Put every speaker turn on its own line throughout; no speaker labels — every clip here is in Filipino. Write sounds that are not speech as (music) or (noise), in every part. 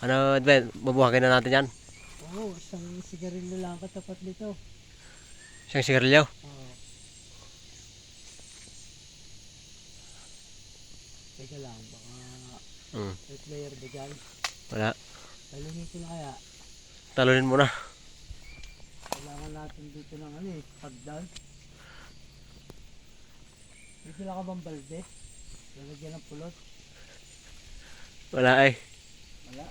Ano, Edwin, bubuhagin na natin yan.
Oo, isang sigarilyo lang katapat nito.
Siyang sigarilyo.
Oo. Teka lang, baka
Hmm.
may player ba dyan?
Wala.
Talungin ko na kaya.
Talunin mo na.
Kailangan natin dito ng ano eh, pagdal. May sila ka bang balde? Lalagyan ng pulot?
Wala eh.
Wala.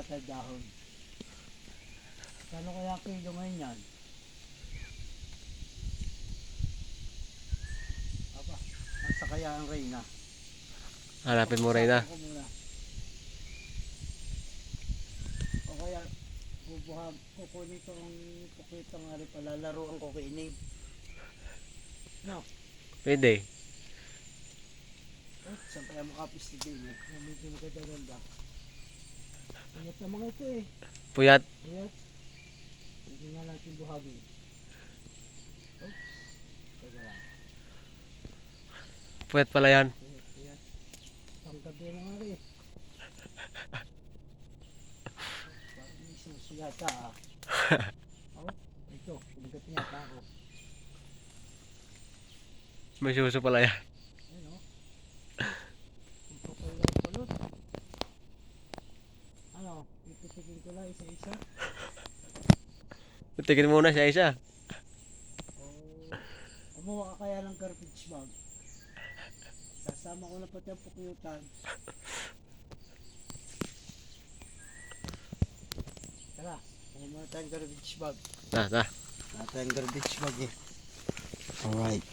Natin dahon. Kano kaya kilo ngayon yan? Aba, nasa kaya ang Reyna?
Hanapin mo rin na.
Ako muna. O kaya, bubuha, kukunin ko ang pukito nga rin palalaroan ko kay Inay. No,
Pwede.
oh, saan kaya makapis ni Dino? Medyo magaganda. Na mga ito eh.
Puyat.
Ingat. Hindi nga natin. Teka lang.
Puyat pala yan.
Ingat, ingat. Ang gabi na nga rin. May susuyata ah. (laughs) Oh, ito, kumagat niya ako.
May suso pala yan.
Ayun o. Ang kapal ng pulot. Ano, ipitikin ko lang isa-isa.
Tignan muna siya isa.
O, kumuha ka kaya ng garbage bag. Sasama ko na pati ang pukyutan. Tara, muna tayong garbage bag.
Na, na.
Wala tayong garbage bag eh. Alright.